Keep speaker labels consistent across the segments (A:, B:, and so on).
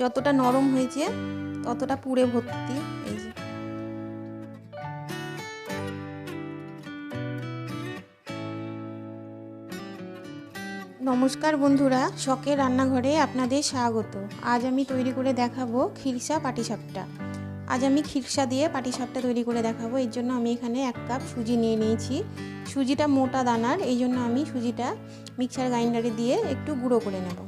A: যতটা নরম হয়েছে, ততটা পুড়ে ভর্তি এই যে। নমস্কার বন্ধুরা, শখের রান্নাঘরে আপনাদের স্বাগত। আজ আমি তৈরি করে দেখাবো খিরসা পাটিসাপটা। আজ আমি খিরসা দিয়ে পাটিসাপটা তৈরি করে দেখাবো। এর জন্য আমি এখানে এক কাপ সুজি নিয়ে নিয়েছি। সুজিটা মোটা দানার, এই জন্য আমি সুজিটা মিক্সার গ্রাইন্ডারে দিয়ে একটু গুঁড়ো করে নেব।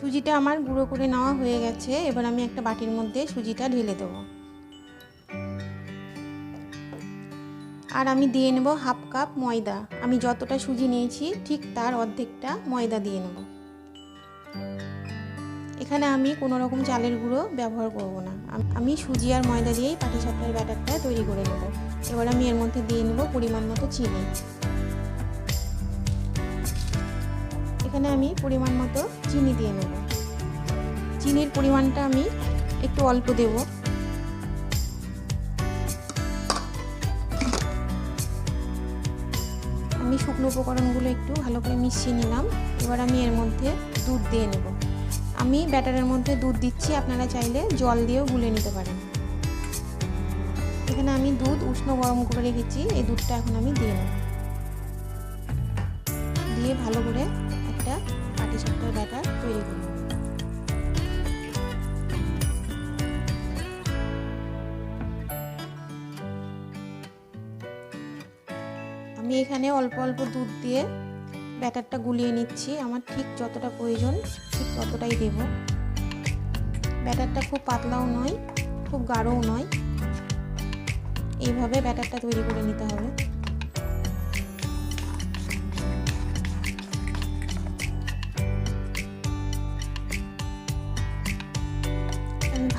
A: সুজিটা আমার গুঁড়ো করে নেওয়া হয়ে গেছে। এবার আমি একটা বাটির মধ্যে সুজিটা ঢেলে দেবো। আর আমি দিয়ে নেব হাফ কাপ ময়দা। আমি যতটা সুজি নিয়েছি, ঠিক তার অর্ধেকটা ময়দা দিয়ে নেব। এখানে আমি কোনো রকম চালের গুঁড়ো ব্যবহার করব না। আমি সুজি আর ময়দা দিয়েই পাটিসাপটার ব্যাটারটা তৈরি করে নেব। এবার আমি এর মধ্যে দিয়ে নেব পরিমাণ মতো চিনি। এখানে আমি পরিমাণ মতো চিনি দিয়ে নেব। চিনির পরিমাণটা আমি একটু অল্প দেবো। আমি শুকনো উপকরণগুলো একটু ভালো করে মিশিয়ে নিলাম। এবার আমি এর মধ্যে দুধ দিয়ে নেব। আমি ব্যাটারের মধ্যে দুধ দিচ্ছি, আপনারা চাইলে জল দিয়েও গুলে নিতে পারেন। এখানে আমি দুধ উষ্ণ গরম করে রেখেছি, এই দুধটা এখন আমি দিয়ে নেব। দিয়ে ভালো করে একটা পাটিসাপটার ব্যাটার তৈরি করব আমি এখানে অল্প অল্প দুধ দিয়ে ব্যাটারটা গুলিয়ে নিচ্ছি। আমার ঠিক যতটা প্রয়োজন, ঠিক ততটাই দেব। ব্যাটারটা খুব পাতলাও নয়, খুব গাঢ়ও নয়। এইভাবে ব্যাটারটা তৈরি করে নিতে হবে।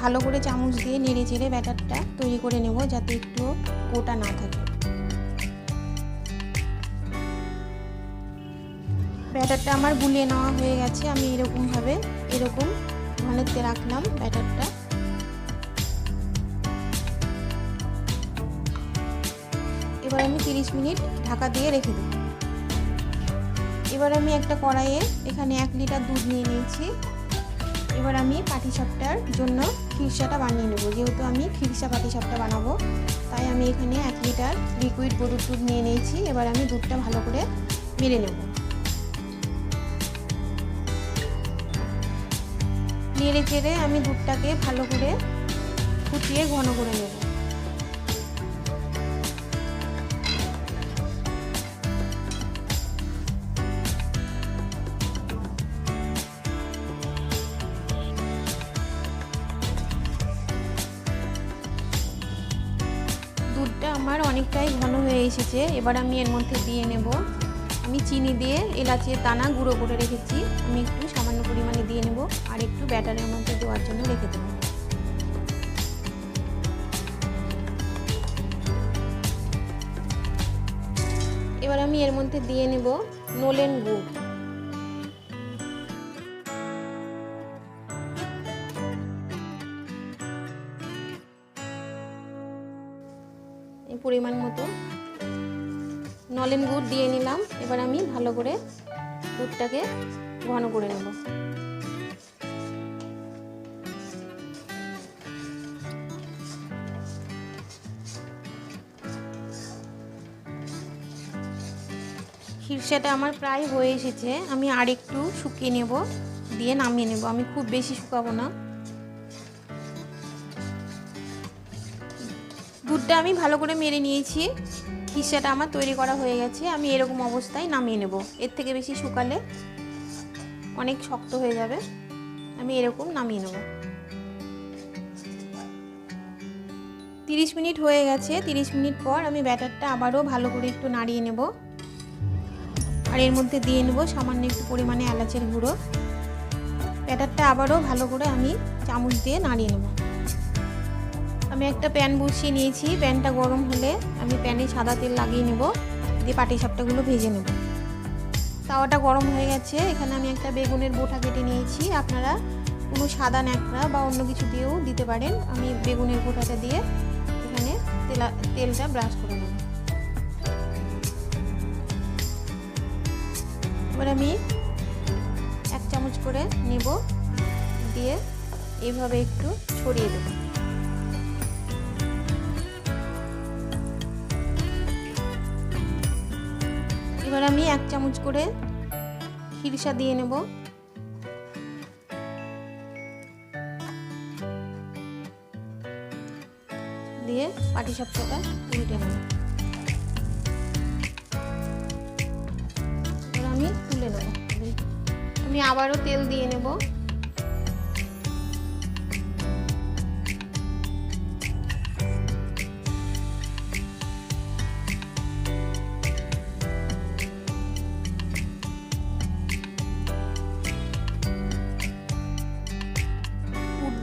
A: ভালো করে চামচ দিয়ে নেড়ে চেড়ে ব্যাটারটা তৈরি করে নেব যাতে একটু গোটা না থাকে। ব্যাটারটা আমার গুলিয়ে নেওয়া হয়ে গেছে, আমি এরকমভাবে, এরকম ঘনত্বে রাখলাম ব্যাটারটা। এবার আমি তিরিশ মিনিট ঢাকা দিয়ে রেখে দেব। এবার আমি একটা কড়াইয়ে এখানে এক লিটার দুধ নিয়ে নিয়েছি। এবার আমি পাটিসাপটার জন্য খিরসাটা বানিয়ে নেব। যেহেতু আমি খিরসা পাটিসাপটা বানাবো, তাই আমি এখানে এক লিটার লিকুইড গরুর দুধ নিয়ে নিয়েছি। এবার আমি দুধটা ভালো করে মেরে নেব। নেড়ে চেড়ে আমি দুধটাকে ভালো করে ফুটিয়ে ঘন করে নেব। আমার অনেকটাই ঘন হয়ে এসেছে, এবার আমি এর মধ্যে দিয়ে নেব। আমি চিনি দিয়ে এলাচের দানা গুঁড়ো করে রেখেছি, আমি একটু সামান্য পরিমাণে দিয়ে নেব আর একটু ব্যাটারের মধ্যে দেওয়ার জন্য রেখে দেবো। এবার আমি এর মধ্যে দিয়ে নেব নোলেন গুড়। পরিমাণ মতো। নলেন গুড় দিয়ে নিলাম। এবার আমি ভালো করে দুধটাকে ঘন করে নেব। খিরসাটা আমার প্রায় হয়ে এসেছে। আমি আরেকটু শুকিয়ে নেব, দিয়ে নামিয়ে নেব। আমি খুব বেশি শুকাবো না। দুধটা আমি ভালো করে মেরে নিয়েছি। খিসাটা আমার তৈরি করা হয়ে গেছে। আমি এরকম অবস্থায় নামিয়ে নেব। এর থেকে বেশি শুকালে অনেক শক্ত হয়ে যাবে। আমি এরকম নামিয়ে নেব। তিরিশ মিনিট হয়ে গেছে। তিরিশ মিনিট পর আমি ব্যাটারটা আবারও ভালো করে একটু নাড়িয়ে নেব। আর এর মধ্যে দিয়ে নেব সামান্য একটু পরিমাণে এলাচের গুঁড়ো। ব্যাটারটা আবারও ভালো করে আমি চামচ দিয়ে নাড়িয়ে নেব। আমি একটা প্যান বসিয়ে নিয়েছি। প্যানটা গরম হলে আমি প্যানে সাদা তেল লাগিয়ে নেব। দিয়ে পাটি সাপটাগুলো ভেজে নেব। তাওয়াটা গরম হয়ে গেছে। এখানে আমি একটা বেগুনের বোটা কেটে নিয়েছি। আপনারা কোনো সাদা ন্যাকড়া বা অন্য কিছু দিয়েও দিতে পারেন। আমি বেগুনের বোটাটা দিয়ে এখানে তেলা, তেলটা ব্রাশ করে নেব। এবার আমি এক চামচ করে নেব। দিয়ে এভাবে একটু ছড়িয়ে দেবো। এবার আমি এক চামচ করে খিরসা দিয়ে নেব। দিয়ে পাটি সাপটাটা উল্টে নেব। আমি তুলে নেব। আমি আবারও তেল দিয়ে নেব।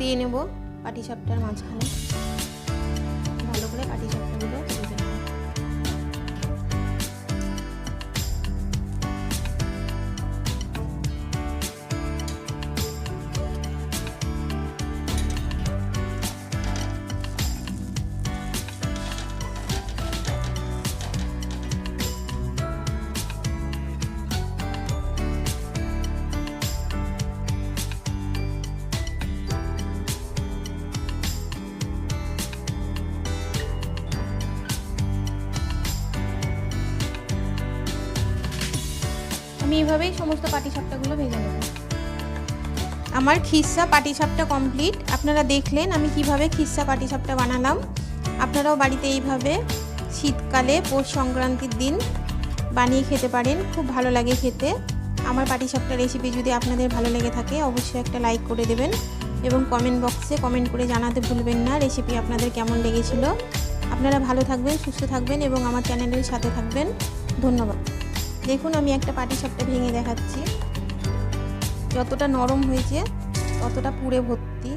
A: দিয়ে নেব পাটি সাপটার মাঝখানে। আমি এভাবেই সমস্ত পাটিসাপটাগুলো ভেজে নেব। আমার খিসা পাটিসাপটা কমপ্লিট আপনারা দেখলেন আমি কীভাবে খিসা পাটিসাপটা বানালাম। আপনারাও বাড়িতে এইভাবে শীতকালে পৌষ সংক্রান্তির দিন বানিয়ে খেতে পারেন। খুব ভালো লাগে খেতে। আমার পাটিসাপটা রেসিপি যদি আপনাদের ভালো লেগে থাকে, অবশ্যই একটা লাইক করে দেবেন এবং কমেন্ট বক্সে কমেন্ট করে জানাতে ভুলবেন না রেসিপি আপনাদের কেমন লেগেছিল। আপনারা ভালো থাকবেন, সুস্থ থাকবেন এবং আমার চ্যানেলের সাথে থাকবেন। ধন্যবাদ। দেখুন আমি একটা পাটি সাপটা ভেঙে দেখাচ্ছি। যতটা নরম হয়েছে ততটা পুড়ে ভর্তি।